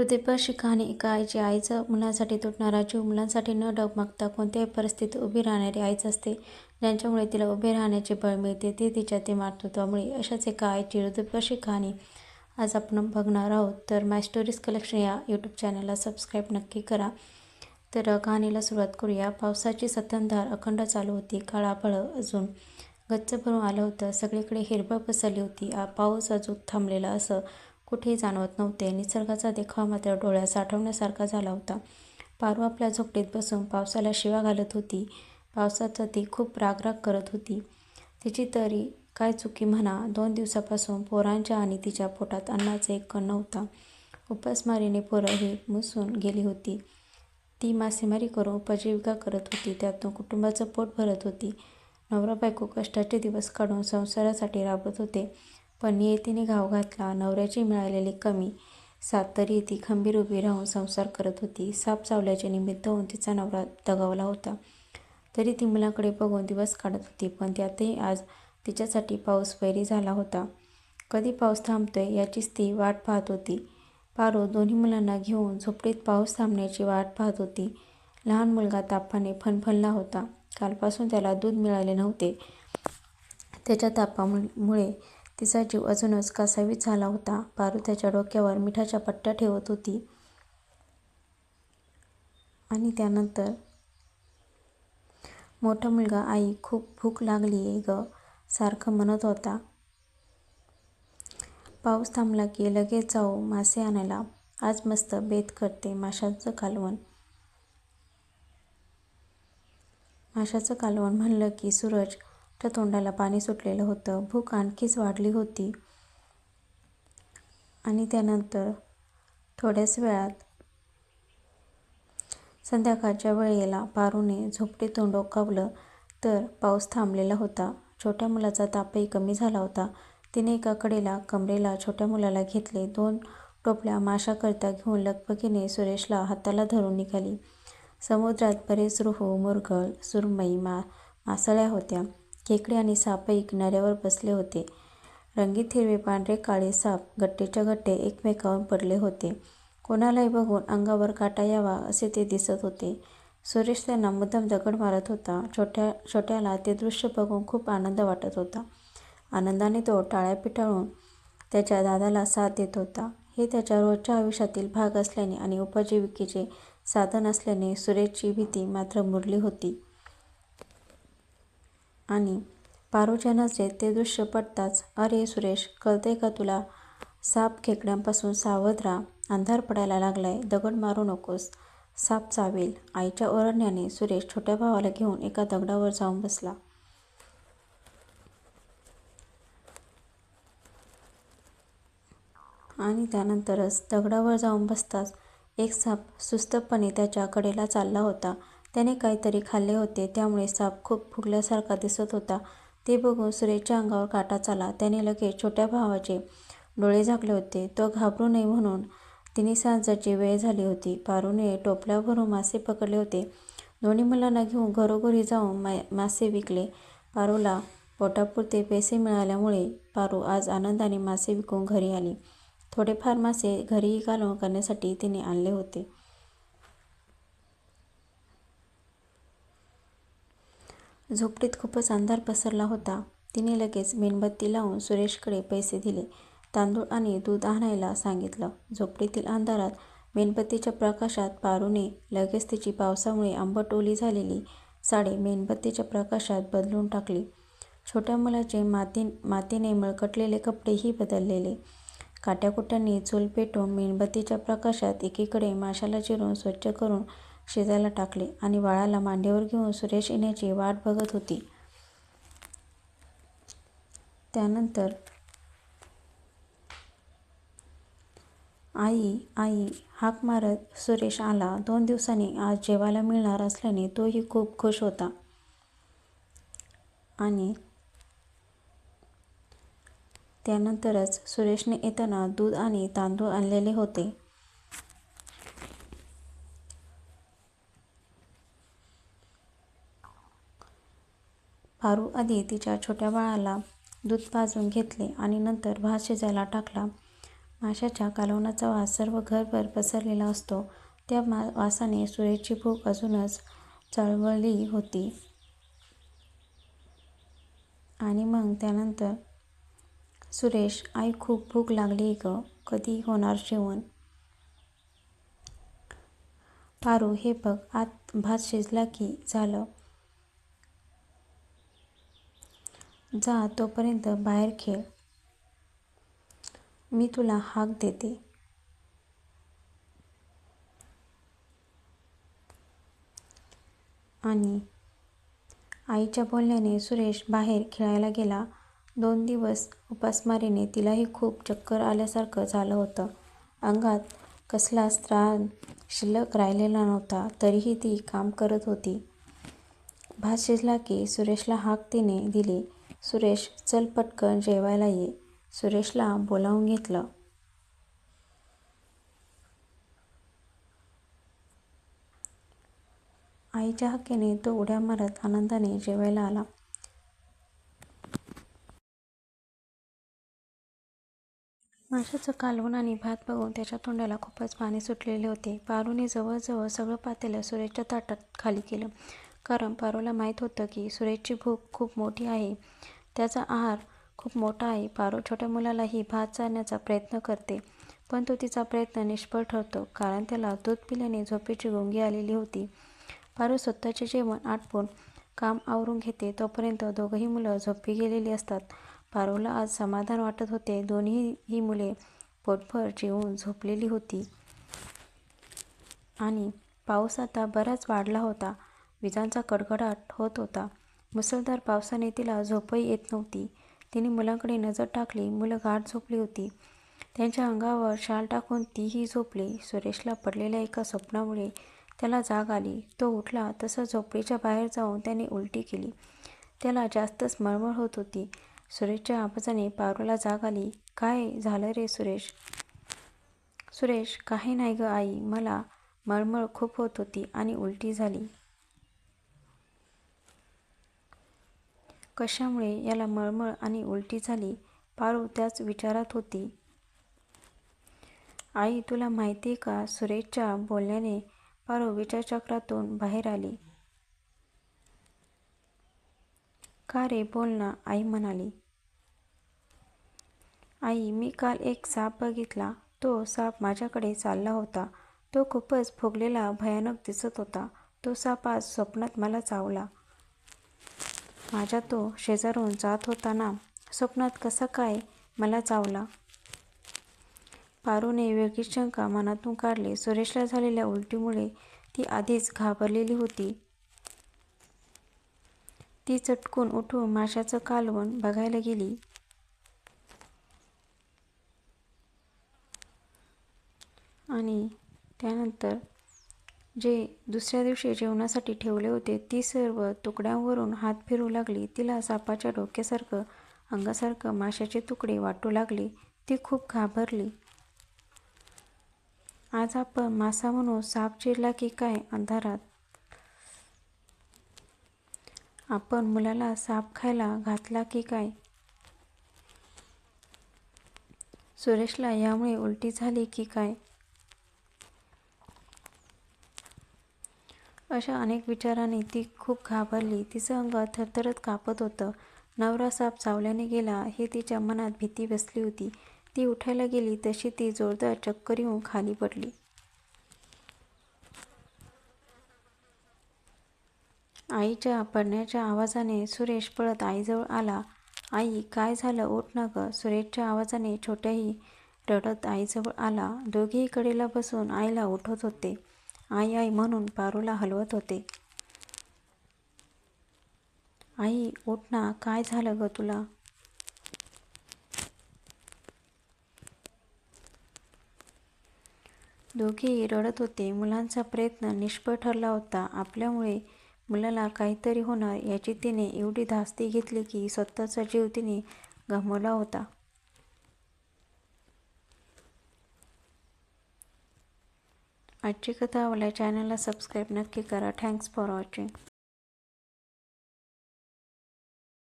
हृदयस्पर्शी कहाणी एका आईची आईचा मुलांसाठी तुटणारा जीव मुलांसाठी न डगमगता कोणत्याही परिस्थितीत उभी राहणारी आईच असते. ज्यांच्यामुळे तिला उभे राहण्याचे बळ मिळते ते तिच्या ते मातृत्वामुळे अशाच एका आईची हृदयस्पर्शी कहाणी आज आपण बघणार आहोत. तर माय स्टोरीज कलेक्शन या यूट्यूब चॅनलला सबस्क्राईब नक्की करा. तर कहाणीला सुरुवात करूया. पावसाची सतनधार अखंड चालू होती काळाफळं अजून गच्च भरून आलं होतं. सगळीकडे हिरवळ पसरली होती. आ पाऊस अजून थांबलेला असं कुठेही जाणवत नव्हते. निसर्गाचा देखावा मात्र डोळ्यात साठवण्यासारखा झाला होता. पारू आपल्या झोपडीत बसून पावसाला शिवा घालत होती. पावसाचा ती खूप रागराग करत होती. तिची तरी काय चुकी म्हणा दोन दिवसापासून पोरांच्या आणि तिच्या पोटात अन्नाचा एक कण नव्हता. उपासमारीने पोरं ही मुसून गेली होती. ती मासेमारी करून उपजीविका करत होती. त्यातून कुटुंबाचं पोट भरत होती. नवरा बायको कष्टाचे दिवस काढून संसारासाठी राबत होते. पण नियतीने घाव घातला. नवऱ्याची मिळालेली कमी साथ तरी ती खंबीर उभी राहून संसार करत होती. साप चावल्याचे निमित्त होऊन तिचा नवरा दगावला होता. तरी ती मुलांकडे बघून दिवस काढत होती पण त्यातही आज तिच्यासाठी पाऊस वैरी झाला होता. कधी पाऊस थांबतोय याचीच ती वाट पाहत होती. पारो दोन्ही मुलांना घेऊन झोपडीत पाऊस थांबण्याची वाट पाहत होती. लहान मुलगा तापाने फनफनला होता. कालपासून त्याला दूध मिळाले नव्हते. त्याच्या तापामुळे तिचा जीव अजूनच कासावीस झाला होता. पारू त्याच्या डोक्यावर मिठाच्या पट्ट्या ठेवत होती. आणि त्यानंतर मोठा मुलगा आई खूप भूक लागली आहे ग सारखं म्हणत होता. पाऊस थांबला की लगेच जाऊ मासे आणायला. आज मस्त बेत करते माशाचं कालवण. माशाचं कालवण म्हणलं की सूरज त्या तोंडाला पाणी सुटलेलं होतं. भूक आणखीच वाढली होती. आणि त्यानंतर थोड्याच वेळात संध्याकाळच्या वेळेला पारूने झोपडीतून डोकावलं तर पाऊस थांबलेला होता. छोट्या मुलाचा तापही कमी झाला होता. तिने एका कडेला कमरेला छोट्या मुलाला घेतले. दोन टोपल्या माशाकरता घेऊन लगबगीने सुरेशला हाताला धरून निघाली. समुद्रात बरेच रुहू मुरगळ सुरमई मा मासळ्या होत्या. खेकडे आणि सापही किनाऱ्यावर बसले होते. रंगीत हिरवे पांढरे काळे साप गट्टेच्या गट्टे एकमेकावर पडले होते. कोणालाही बघून अंगावर काटा यावा असे ते दिसत होते. सुरेश त्यांना मुद्दाम दगड मारत होता. छोट्या छोट्याला ते दृश्य बघून खूप आनंद वाटत होता. आनंदाने तो टाळ्या पिटाळून त्याच्या दादाला साथ देत होता. हे त्याच्या रोजच्या आयुष्यातील भाग असल्याने आणि उपजीविकेचे साधन असल्याने सुरेशची भीती मात्र मुरली होती. आणि पारूच्या नजरेत ते दृश्य पडताच अरे सुरेश कळतंय का तुला? साप खेकड्यांपासून सावध राहा अंधार पडायला लागलाय दगड मारू नकोस. साप चावेल. आईच्या ओरडण्याने सुरेश छोट्या भावाला घेऊन एका दगडावर जाऊन बसला. आणि त्यानंतरच दगडावर जाऊन बसताच एक साप सुस्तपणे त्याच्या कडेला चालला होता. त्याने काहीतरी खाल्ले होते. त्यामुळे साप खूप फुगल्यासारखा दिसत होता. ते बघून सुरेशच्या अंगावर काटा चाला. त्याने लगेच छोट्या भावाचे डोळे झाकले होते. तो घाबरू नये म्हणून तिने सांजाची वेळ झाली होती. पारूने टोपल्या भरून मासे पकडले होते. दोन्ही मुलांना घेऊन घरोघरी जाऊन मा मासे विकले. पारूला पोटापुरते पैसे मिळाल्यामुळे पारू आज आनंदाने मासे विकून घरी आली. थोडेफार मासे घरीही घालून करण्यासाठी तिने आणले होते. झोपडीत खूपच अंधार पसरला होता. तिने लगेच मेणबत्ती लावून सुरेशकडे पैसे दिले. तांदूळ आणि दूध आणायला सांगितलं. झोपडीतील अंधारात मेणबत्तीच्या प्रकाशात पारूने लगेच तिची पावसामुळे आंबट ओली झालेली साडी मेणबत्तीच्या प्रकाशात बदलून टाकली. छोट्या मुलाचे माती मातीने मळकटलेले कपडेही बदललेले. काट्याकुट्यांनी चूल पेटून मेणबत्तीच्या प्रकाशात एकीकडे माशाला चिरून स्वच्छ करून शिजायला टाकले आणि बाळाला मांडीवर घेऊन सुरेश येण्याची वाट बघत होती. त्यानंतर आई आई हाक मारत सुरेश आला. दोन दिवसांनी आज जेवायला मिळणार असल्याने तोही खूप खुश होता. आणि त्यानंतरच सुरेशने येताना दूध आणि तांदूळ आणलेले होते. फारू आधी तिच्या छोट्या बाळाला दूध पाजून घेतले आणि नंतर भात शिजायला टाकला माशाच्या कालवणाचा वास सर्व घरभर पसरलेला असतो. त्या मा वासाने सुरेशची भूक अजूनच चळवळली होती. आणि मग त्यानंतर सुरेश, आई खूप भूक लागली ग. कधी होणार जेवण? पारू, हे बघ आत भात शिजला की झालं. जा तोपर्यंत बाहेर खेळ. मी तुला हाक देते. आणि आईच्या बोलण्याने सुरेश बाहेर खेळायला गेला. दोन दिवस उपासमारीने तिलाही खूप चक्कर आल्यासारखं झालं होतं. अंगात कसलाच त्राण शिल्लक राहिलेला नव्हता. तरीही ती काम करत होती. भात शिजला की सुरेशला हाक तिने दिली. सुरेश, चल पटकन जेवायला ये. सुरेशला बोलावून घेतलं. आईच्या हक्केने तो उड्या मारत आनंदाने जेवायला आला. माशाचं कालवण आणि भात बघून त्याच्या तोंडाला खूपच पाणी सुटलेले होते. पारूने जवळजवळ सगळं पातेलं सुरेशच्या ताटात खाली केलं. कारण पारूला माहीत होतं की सुरेशची भूक खूप मोठी आहे. त्याचा आहार खूप मोठा आहे. पारू छोट्या मुलालाही भात चालण्याचा प्रयत्न करते. पण तो तिचा प्रयत्न निष्फळ ठरतो. कारण त्याला दूध पिल्याने झोपेची गुंगी आलेली होती. पारू स्वतःचे जेवण आटपून काम आवरून घेते तोपर्यंत दोघंही मुलं झोपी गेलेली असतात. पारूला आज समाधान वाटत होते. दोन्ही ही मुले पोटभर जेवून झोपलेली होती. आणि पाऊस आता बराच वाढला होता. विजांचा कडकडाट होत होता. मुसळधार पावसाने तिला झोपही येत नव्हती. तिने मुलांकडे नजर टाकली. मुलं गाठ झोपली होती. त्यांच्या अंगावर शाल टाकून तीही झोपली. सुरेशला पडलेल्या एका स्वप्नामुळे त्याला जाग आली. तो उठला तसं झोपडीच्या बाहेर जाऊन त्याने उलटी केली. त्याला जास्तच मळमळ होत होती. सुरेशच्या आवाजाने पारूला जाग आली. काय झालं रे सुरेश? सुरेश, काही नाही ग आई. मला मळमळ खूप होत होती आणि उलटी झाली. कशामुळे याला मळमळ आणि उलटी झाली? पारू त्याच विचारात होती. आई, तुला माहिती का? सुरेशच्या बोलण्याने पारू विचारचक्रातून बाहेर आली. का रे बोल ना, आई म्हणाली. आई, मी काल एक साप बघितला. तो साप माझ्याकडे चालला होता. तो खूपच फुगलेला भयानक दिसत होता. तो साप आज स्वप्नात मला चावला. माझ्या तो शेजारून जात होता ना. स्वप्नात कसा काय मला चावला? पारूने वेगळीच शंका मनातून काढली. सुरेशला झालेल्या उलटीमुळे ती आधीच घाबरलेली होती. ती चटकून उठून माशाचं कालवण बघायला गेली. आणि त्यानंतर जे दुसऱ्या दिवशी जेवणासाठी ठेवले होते ती सर्व तुकड्यांवरून हात फिरू लागली. तिला सापाच्या डोक्यासारखं, अंगासारखं माशाचे तुकडे वाटू लागले. ती खूप घाबरली. आज आपण मासा म्हणू साप चिरला की काय अंधारात? आपण मुलाला साप खायला घातला की काय? सुरेशला यामुळे उलटी झाली की काय? अशा अनेक विचारांनी ती खूप घाबरली. तिचं अंग थरथरत कापत होतं. नवरा साप चावल्याने गेला हे तिच्या मनात भीती बसली होती. ती उठायला गेली तशी ती जोरदार चक्कर येऊन खाली पडली. आईच्या पडण्याच्या आवाजाने सुरेश पळत आईजवळ आला. आई, काय झालं? ओठ ना गं. सुरेशच्या आवाजाने छोट्याही रडत आईजवळ आला. दोघेही कडेला बसून आईला उठवत होते. आई आई म्हणून पारूला हलवत होते. आई, उठ ना. काय झालं गं तुला? दोघेही रडत होते. मुलांचा प्रयत्न निष्फळ ठरला होता. आपल्यामुळे मुलाला काहीतरी होणार याची तिने एवढी धास्ती घेतली की स्वतःचा जीव तिने गमावला होता. आजची कथा आवडल्या चॅनलला सबस्क्राईब नक्की करा. Thanks for watching.